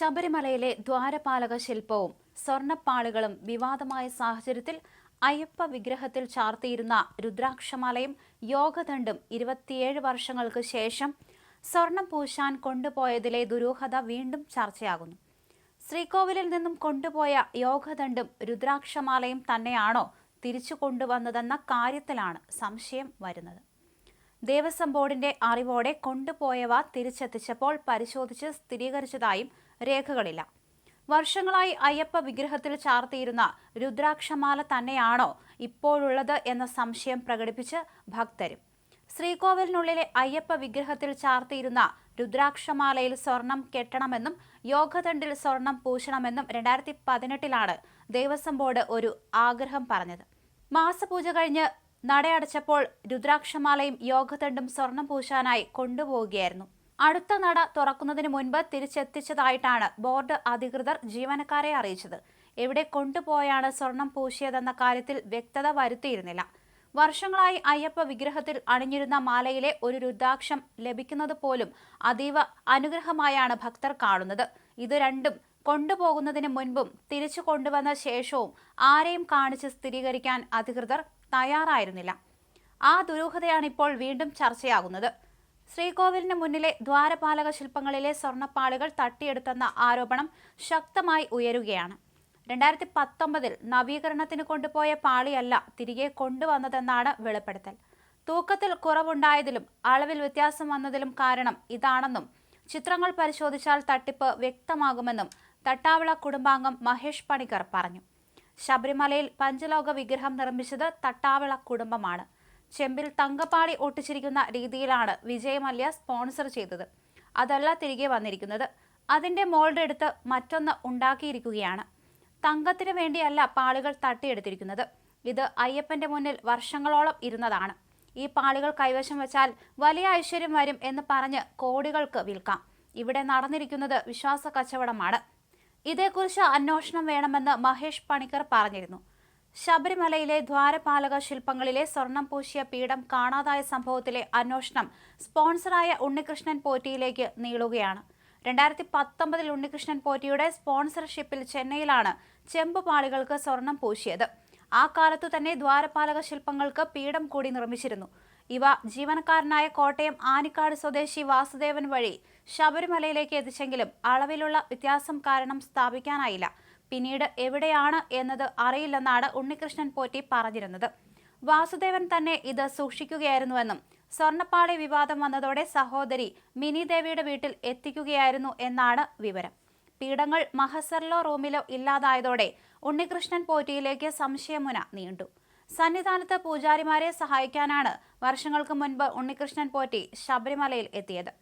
ശബരിമലയിലെ ദ്വാരപാലക ശില്പവും സ്വർണപ്പാളുകളും വിവാദമായ സാഹചര്യത്തിൽ അയ്യപ്പ വിഗ്രഹത്തിൽ ചാർത്തിയിരുന്ന രുദ്രാക്ഷമാലയും യോഗദണ്ഡും ഇരുപത്തിയേഴ് വർഷങ്ങൾക്ക് ശേഷം സ്വർണം പൂശാൻ കൊണ്ടുപോയതിലെ ദുരൂഹത വീണ്ടും ചർച്ചയാകുന്നു. ശ്രീകോവിലിൽ നിന്നും കൊണ്ടുപോയ യോഗദണ്ഡും രുദ്രാക്ഷമാലയും തന്നെയാണോ തിരിച്ചു കൊണ്ടുവന്നതെന്ന കാര്യത്തിലാണ് സംശയം വരുന്നത്. ദേവസ്വം ബോർഡിന്റെ അറിവോടെ കൊണ്ടുപോയവ തിരിച്ചെത്തിച്ചപ്പോൾ പരിശോധിച്ച് സ്ഥിരീകരിച്ചതായും രേഖകളില്ല. വർഷങ്ങളായി അയ്യപ്പ വിഗ്രഹത്തിൽ ചാർത്തിയിരുന്ന രുദ്രാക്ഷമാല തന്നെയാണോ ഇപ്പോഴുള്ളത് എന്ന സംശയം പ്രകടിപ്പിച്ച് ഭക്തരും. ശ്രീകോവിലിനുള്ളിലെ അയ്യപ്പ വിഗ്രഹത്തിൽ ചാർത്തിയിരുന്ന രുദ്രാക്ഷമാലയിൽ സ്വർണം കെട്ടണമെന്നും യോഗദണ്ഡിൽ സ്വർണം പൂശണമെന്നും രണ്ടായിരത്തി പതിനെട്ടിലാണ് ദേവസ്വം ബോർഡ് ഒരു ആഗ്രഹം പറഞ്ഞത്. മാസപൂജ കഴിഞ്ഞ് നടയടച്ചപ്പോൾ രുദ്രാക്ഷമാലയും യോഗദണ്ഡും സ്വർണം പൂശാനായി കൊണ്ടുപോവുകയായിരുന്നു. അടുത്ത നട തുറക്കുന്നതിന് മുൻപ് തിരിച്ചെത്തിച്ചതായിട്ടാണ് ബോർഡ് അധികൃതർ ജീവനക്കാരെ അറിയിച്ചത്. എവിടെ കൊണ്ടുപോയാണ് സ്വർണം പൂശിയതെന്ന കാര്യത്തിൽ വ്യക്തത വരുത്തിയിരുന്നില്ല. വർഷങ്ങളായി അയ്യപ്പ വിഗ്രഹത്തിൽ അണിഞ്ഞിരുന്ന മാലയിലെ ഒരു രുദ്രാക്ഷം ലഭിക്കുന്നത് പോലും അതീവ അനുഗ്രഹമായാണ് ഭക്തർ കാണുന്നത്. ഇത് രണ്ടും കൊണ്ടുപോകുന്നതിന് മുൻപും തിരിച്ചു കൊണ്ടുവന്ന ശേഷവും ആരെയും കാണിച്ച് സ്ഥിരീകരിക്കാൻ അധികൃതർ തയ്യാറായിരുന്നില്ല. ആ ദുരൂഹതയാണ് ഇപ്പോൾ വീണ്ടും ചർച്ചയാകുന്നത്. ശ്രീകോവിലിന് മുന്നിലെ ദ്വാരപാലക ശില്പങ്ങളിലെ സ്വർണപ്പാളികൾ തട്ടിയെടുത്തെന്ന ആരോപണം ശക്തമായി ഉയരുകയാണ്. രണ്ടായിരത്തി പത്തൊമ്പതിൽ നവീകരണത്തിന് കൊണ്ടുപോയ പാളിയല്ല തിരികെ കൊണ്ടുവന്നതെന്നാണ് വെളിപ്പെടുത്തൽ. തൂക്കത്തിൽ കുറവുണ്ടായതിലും അളവിൽ വ്യത്യാസം വന്നതിലും കാരണം ഇതാണെന്നും ചിത്രങ്ങൾ പരിശോധിച്ചാൽ തട്ടിപ്പ് വ്യക്തമാകുമെന്നും തട്ടാവിള കുടുംബാംഗം മഹേഷ് പണിക്കർ പറഞ്ഞു. ശബരിമലയിൽ പഞ്ചലോക വിഗ്രഹം നിർമ്മിച്ചത് തട്ടാവിള കുടുംബമാണ്. ചെമ്പിൽ തങ്കപ്പാടി ഒട്ടിച്ചിരിക്കുന്ന രീതിയിലാണ് വിജയ് മല്യ സ്പോൺസർ ചെയ്തത്. അതല്ല തിരികെ വന്നിരിക്കുന്നത്. അതിന്റെ മോൾഡ് എടുത്ത് മറ്റൊന്ന് ഉണ്ടാക്കിയിരിക്കുകയാണ്. തങ്കത്തിന് വേണ്ടിയല്ല പാളികൾ തട്ടിയെടുത്തിരിക്കുന്നത്. ഇത് അയ്യപ്പന്റെ മുന്നിൽ വർഷങ്ങളോളം ഇരുന്നതാണ്. ഈ പാളികൾ കൈവശം വെച്ചാൽ വലിയ ഐശ്വര്യം വരും എന്ന് പറഞ്ഞ് കോടികൾക്ക് വിൽക്കാം. ഇവിടെ നടന്നിരിക്കുന്നത് വിശ്വാസ കച്ചവടമാണ്. ഇതേക്കുറിച്ച് അന്വേഷണം വേണമെന്ന് മഹേഷ് പണിക്കർ പറഞ്ഞിരുന്നു. ശബരിമലയിലെ ദ്വാരപാലക ശില്പങ്ങളിലെ സ്വർണം പൂശിയ പീഠം കാണാതായ സംഭവത്തിലെ അന്വേഷണം സ്പോൺസറായ ഉണ്ണികൃഷ്ണൻ പോറ്റിയിലേക്ക് നീളുകയാണ്. രണ്ടായിരത്തി പത്തൊമ്പതിൽ ഉണ്ണികൃഷ്ണൻ പോറ്റിയുടെ സ്പോൺസർഷിപ്പിൽ ചെന്നൈയിലാണ് ചെമ്പുപാളികൾക്ക് സ്വർണം പൂശിയത്. ആ കാലത്തു തന്നെ ദ്വാരപാലക ശില്പങ്ങൾക്ക് പീഠം കൂടി നിർമ്മിച്ചിരുന്നു. ഇവ ജീവനക്കാരനായ കോട്ടയം ആനിക്കാട് സ്വദേശി വാസുദേവൻ വഴി ശബരിമലയിലേക്ക് എത്തിച്ചെങ്കിലും അളവിലുള്ള വ്യത്യാസം കാരണം സ്ഥാപിക്കാനായില്ല. പിന്നീട് എവിടെയാണ് എന്നത് അറിയില്ലെന്നാണ് ഉണ്ണികൃഷ്ണൻ പോറ്റി പറഞ്ഞിരുന്നത്. വാസുദേവൻ തന്നെ ഇത് സൂക്ഷിക്കുകയായിരുന്നുവെന്നും സ്വർണപ്പാളി വിവാദം വന്നതോടെ സഹോദരി മിനി ദേവിയുടെ വീട്ടിൽ എത്തിക്കുകയായിരുന്നു എന്നാണ് വിവരം. പീഠങ്ങൾ മഹസറിലോ റൂമിലോ ഇല്ലാതായതോടെ ഉണ്ണികൃഷ്ണൻ പോറ്റിയിലേക്ക് സംശയമുന നീണ്ടു. സന്നിധാനത്ത് പൂജാരിമാരെ സഹായിക്കാനാണ് വർഷങ്ങൾക്ക് മുൻപ് ഉണ്ണികൃഷ്ണൻ പോറ്റി ശബരിമലയിൽ എത്തിയത്.